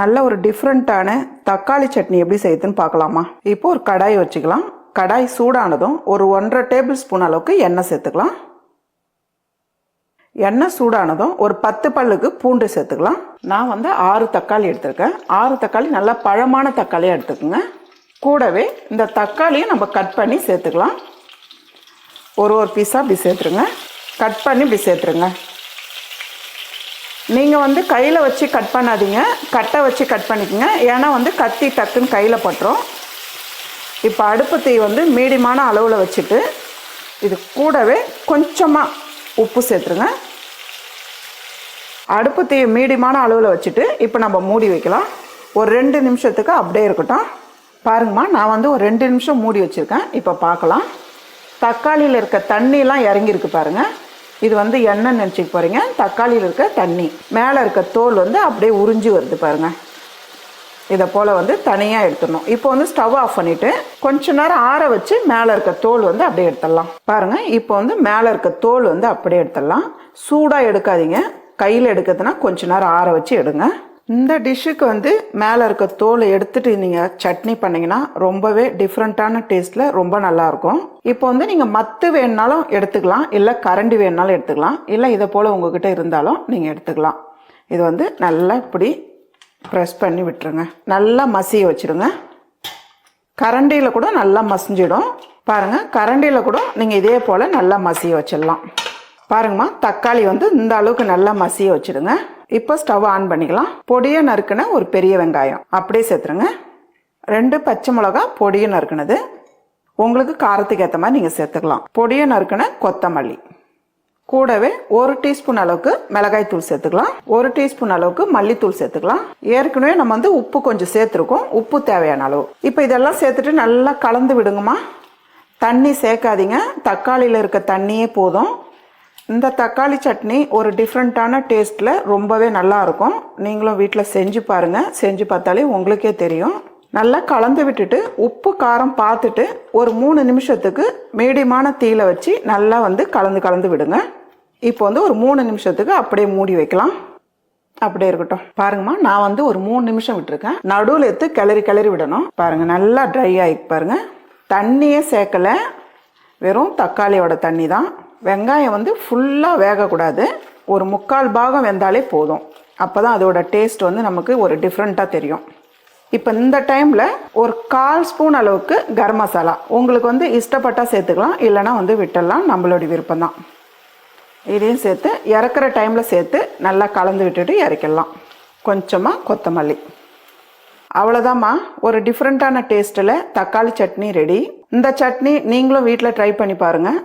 நல்ல ஒரு டிஃப்ரெண்ட்டான தக்காளி சட்னி எப்படி செய்யுதுன்னு பார்க்கலாமா? இப்போ ஒரு கடாய் வச்சுக்கலாம். கடாய் சூடானதும் ஒரு ஒன்றரை டேபிள் ஸ்பூன் அளவுக்கு எண்ணெய் சேர்த்துக்கலாம். எண்ணெய் சூடானதும் ஒரு பத்து பல்லுக்கு பூண்டு சேர்த்துக்கலாம். நான் வந்து ஆறு தக்காளி எடுத்திருக்கேன். ஆறு தக்காளி நல்லா பழமான தக்காளியாக எடுத்துக்கோங்க. கூடவே இந்த தக்காளியை நம்ம கட் பண்ணி சேர்த்துக்கலாம். ஒரு ஒரு பீஸாக இப்படி சேர்த்துருங்க. கட் பண்ணி இப்படி சேர்த்துருங்க. நீங்கள் வந்து கையில் வச்சு கட் பண்ணாதீங்க. கட்டை வச்சு கட் பண்ணிக்கோங்க. ஏன்னா வந்து கத்தி டக்குன்னு கையில் பட்டுரும். இப்போ அடுப்பு தீ வந்து மீடியமான அளவில் வச்சுட்டு இது கூடவே கொஞ்சமாக உப்பு சேர்த்துருங்க. அடுப்பு தீ மீடியமான அளவில் வச்சுட்டு இப்போ நம்ம மூடி வைக்கலாம். ஒரு ரெண்டு நிமிஷத்துக்கு அப்படியே இருக்கட்டும். பாருங்கம்மா நான் வந்து ஒரு ரெண்டு நிமிஷம் மூடி வச்சுருக்கேன். இப்போ பார்க்கலாம் தக்காளியில் இருக்க தண்ணியெலாம் இறங்கியிருக்கு பாருங்கள் இது வந்து எண்ணெய் நினச்சிக்க போகிறீங்க தக்காளியில் இருக்க தண்ணி. மேலே இருக்க தோல் வந்து அப்படியே உறிஞ்சி வருது பாருங்கள் இதை போல் வந்து தனியாக எடுத்துடணும். இப்போ வந்து ஸ்டவ் ஆஃப் பண்ணிவிட்டு கொஞ்ச நேரம் ஆற வச்சு மேலே இருக்க தோல் வந்து அப்படியே எடுத்துடலாம். பாருங்கள் இப்போ வந்து மேலே இருக்க தோல் வந்து அப்படியே எடுத்துடலாம். சூடாக எடுக்காதீங்க. கையில் எடுக்கிறதுனா கொஞ்ச நேரம் ஆற வச்சு எடுங்க. இந்த டிஷ்ஷுக்கு வந்து மேலே இருக்க தோலை எடுத்துட்டு நீங்கள் சட்னி பண்ணிங்கன்னா ரொம்பவே டிஃப்ரெண்ட்டான டேஸ்ட்டில் ரொம்ப நல்லாயிருக்கும். இப்போ வந்து நீங்கள் மத்து வேணுனாலும் எடுத்துக்கலாம் இல்லை கரண்டி வேணுனாலும் எடுத்துக்கலாம் இல்லை இதை போல் உங்ககிட்ட இருந்தாலும் நீங்கள் எடுத்துக்கலாம். இது வந்து நல்லா இப்படி ப்ரெஸ் பண்ணி விட்டுருங்க. நல்லா மசிய வச்சுருங்க. கரண்டியில் கூட நல்லா மசிஞ்சிடும். பாருங்கள் கரண்டியில் கூட நீங்கள் இதே போல் நல்லா மசிய வச்சிடலாம். பாருங்கம்மா தக்காளி வந்து இந்த அளவுக்கு நல்லா மசிய வச்சிடுங்க. இப்போ ஸ்டவ் ஆன் பண்ணிக்கலாம். பொடியை நறுக்குன ஒரு பெரிய வெங்காயம். அப்படியே சேர்த்துருங்க. ரெண்டு பச்சை மிளகா பொடியை நறுக்குனது. உங்களுக்கு காரத்துக்கு ஏற்ற மாதிரி நீங்கள் சேர்த்துக்கலாம். பொடியை நறுக்குன கொத்தமல்லி. கூடவே ஒரு டீஸ்பூன் அளவுக்கு மிளகாய் தூள் சேர்த்துக்கலாம். ஒரு டீஸ்பூன் அளவுக்கு மல்லித்தூள் சேர்த்துக்கலாம். ஏற்கனவே நம்ம வந்து உப்பு கொஞ்சம் சேர்த்துருக்கோம். உப்பு தேவையான அளவு. இப்போ இதெல்லாம் சேர்த்துட்டு நல்லா கலந்து விடுங்கம்மா. தண்ணி சேர்க்காதீங்க. தக்காளியில் இருக்க தண்ணியே போதும். இந்த தக்காளி சட்னி ஒரு டிஃப்ரெண்ட்டான டேஸ்ட்டில் ரொம்பவே நல்லா இருக்கும் நீங்களும் வீட்டில் செஞ்சு பாருங்கள் செஞ்சு பார்த்தாலே உங்களுக்கே தெரியும். நல்லா கலந்து விட்டுட்டு உப்பு காரம் பார்த்துட்டு ஒரு மூணு நிமிஷத்துக்கு மீடியமான தீயில வச்சு நல்லா வந்து கலந்து கலந்து விடுங்க. இப்போ வந்து ஒரு மூணு நிமிஷத்துக்கு அப்படியே மூடி வைக்கலாம். அப்படியே இருக்கட்டும். பாருங்கம்மா நான் வந்து ஒரு மூணு நிமிஷம் விட்டுருக்கேன். நடுவில் எடுத்து கிளறி கிளறி விடணும். பாருங்க நல்லா ட்ரை ஆகி பாருங்க. தண்ணியே சேர்க்கல. வெறும் தக்காளியோட தண்ணி தான் வெங்காயம் வந்து ஃபுல்லாக வேகக்கூடாது. ஒரு முக்கால் பாகம் வெந்தாலே போதும். அப்போ தான் அதோட டேஸ்ட் வந்து நமக்கு ஒரு டிஃப்ரெண்ட்டாக தெரியும். இப்போ இந்த டைமில் ஒரு கால் ஸ்பூன் அளவுக்கு கரம் மசாலா. உங்களுக்கு வந்து இஷ்டப்பட்டால் சேர்த்துக்கலாம் இல்லைனா வந்து விட்டுடலாம். நம்மளுடைய விருப்பம் தான். இதையும் சேர்த்து இறக்குற டைமில் சேர்த்து நல்லா கலந்து விட்டுட்டு இறக்கிடலாம். கொஞ்சமாக கொத்தமல்லி. அவ்வளோதாம்மா ஒரு டிஃப்ரெண்ட்டான டேஸ்ட்டில் தக்காளி சட்னி ரெடி இந்த சட்னி நீங்களும் வீட்டில் ட்ரை பண்ணி பாருங்கள்